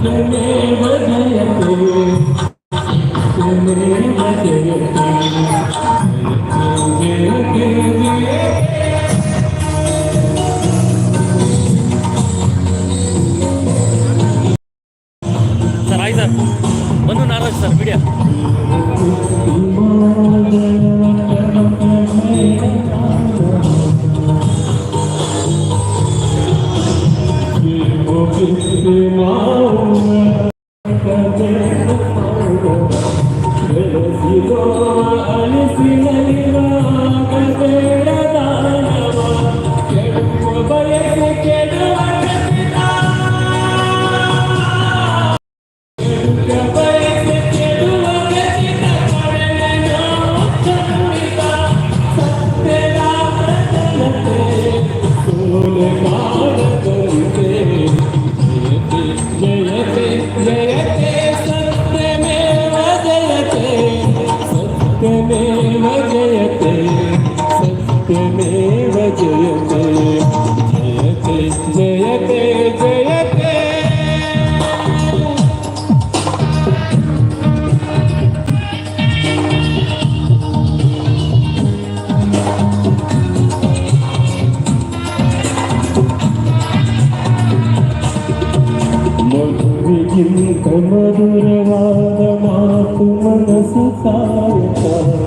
No, no, no, no. But if we get it. ಮಾತು ಮನಸ್ಸು ಕಾಯಕ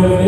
Oh.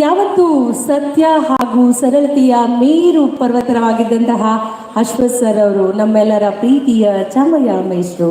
ಯಾವತ್ತು ಸತ್ಯ ಹಾಗೂ ಸರಳತೆಯ ಮೇರು ಪರ್ವತನವಾಗಿದ್ದಂತಹ ಅಶ್ವಥ್ ಸರ್ ಅವರು ನಮ್ಮೆಲ್ಲರ ಪ್ರೀತಿಯ ಚಾಮಯ್ಯ ಮೇಷ್ರು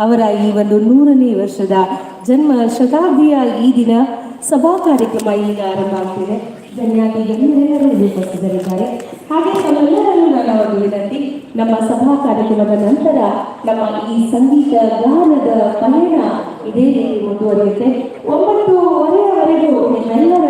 ಅವರ ಈ ಒಂದು ನೂರನೇ ವರ್ಷದ ಜನ್ಮ ಶತಾಬ್ದಿಯ ಈ ದಿನ ಸಭಾ ಕಾರ್ಯಕ್ರಮ ಈಗ ಆರಂಭ ಆಗ್ತಿದೆ. ಹಾಗೆ ತಮ್ಮೆಲ್ಲರನ್ನು ನನ್ನ ಒಂದು ವಿನಂತಿ, ನಮ್ಮ ಸಭಾ ಕಾರ್ಯಕ್ರಮದ ನಂತರ ನಮ್ಮ ಈ ಸಂಗೀತ ಗಾನದ ಪಯಣ ಇದೇ ರೀತಿ ಮುಂದುವರಿಯುತ್ತೆ. ಒಂಬತ್ತುವರೆಯವರೆಗೂ ನಿಮ್ಮೆಲ್ಲರ